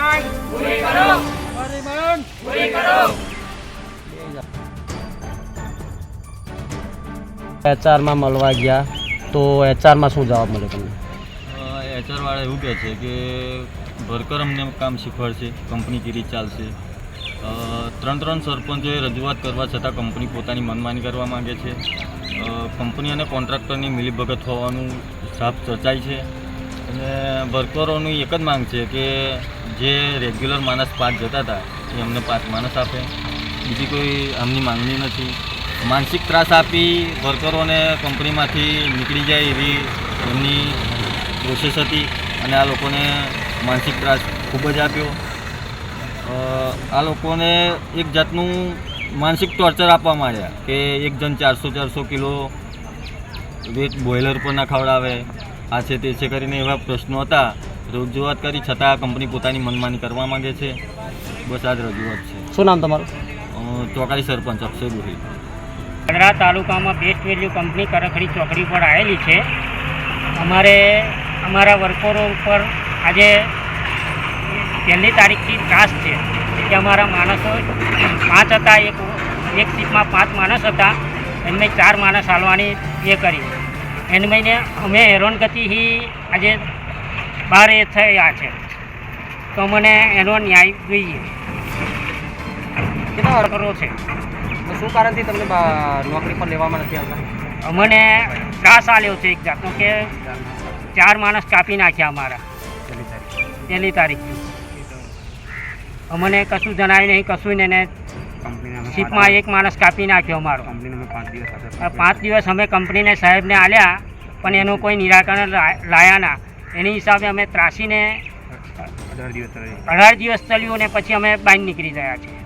માંગ પૂરી કરો. મારી માંગ પૂરી કરો. એચઆરમાં મળવા ગયા. તો એચઆરમાં શું જવાબ મળે તમને? એચઆરવાળા એવું કહે છે કે ભરકર અમને કામ શીખવાડશે કંપની કેવી ચાલશે. ત્રણ ત્રણ સરપંચોએ રજૂઆત કરવા છતાં કંપની પોતાની મનમાની કરવા માંગે છે. કંપની અને કોન્ટ્રાક્ટરની મિલીભગત હોવાનું સાફ ચર્ચાય છે. અને વર્કરોની એક જ માંગ છે કે જે રેગ્યુલર માણસ પાંચ જતા હતા, એ અમને પાંચ માણસ આપે. બીજી કોઈ આમની માંગણી નથી. માનસિક ત્રાસ આપી વર્કરોને કંપનીમાંથી નીકળી જાય એવી એમની પ્રોસેસ હતી અને આ લોકોને માનસિક ત્રાસ ખૂબ જ આપ્યો. આ લોકોને એક જાતનું માનસિક ટોર્ચર આપવા માંડ્યા કે એક જણ ચારસો ચારસો કિલો વેટ બોઇલર પર ના ખવડાવે આ છે તે છે કરીને એવા પ્રશ્નો હતા. રજૂઆત કરી છતાં કંપની પોતાની મનમાની કરવા માંગે છે. બસ આ જ રજૂઆત છે. શું નામ તમારું? ચોકાઈ ચોકારી સરપંચ અક્ષય ગોહિલ. ગઢડા તાલુકામાં બેસ્ટ વેલ્યુ કંપની કરખડી ચોકડી પર આવેલી છે. અમારે અમારા વર્કરો ઉપર આજે પહેલી તારીખથી ત્રાસ છે કે અમારા માણસો પાંચ હતા એક એક સીટમાં પાંચ માણસ હતા. એમને ચાર માણસ હાલવાની એ કરી. એમને અમે હેરાનગતિથી આજે બહાર એ થયા છે. તો મને એનો ન્યાય જોઈએ. કેટલો વર્કરો છે? શું કારણથી તમને નોકરી પર લેવામાં નથી આવતા? અમને ત્રાસ આવ્યો છે એક જાતનો કે ચાર માણસ કાપી નાખ્યા અમારા. પહેલી તારીખ. અમને કશું જણાય નહીં કશું એને ને સીટમાં એક માણસ કાપી નાખ્યો અમારો. પાંચ દિવસ અમે કંપનીને સાહેબને આલ્યા પણ એનું કોઈ નિરાકરણ લાયા ના. એની હિસાબે અમે ત્રાસીને અઢાર દિવસ ચાલ્યું ને પછી અમે બહાર નીકળી ગયા છીએ.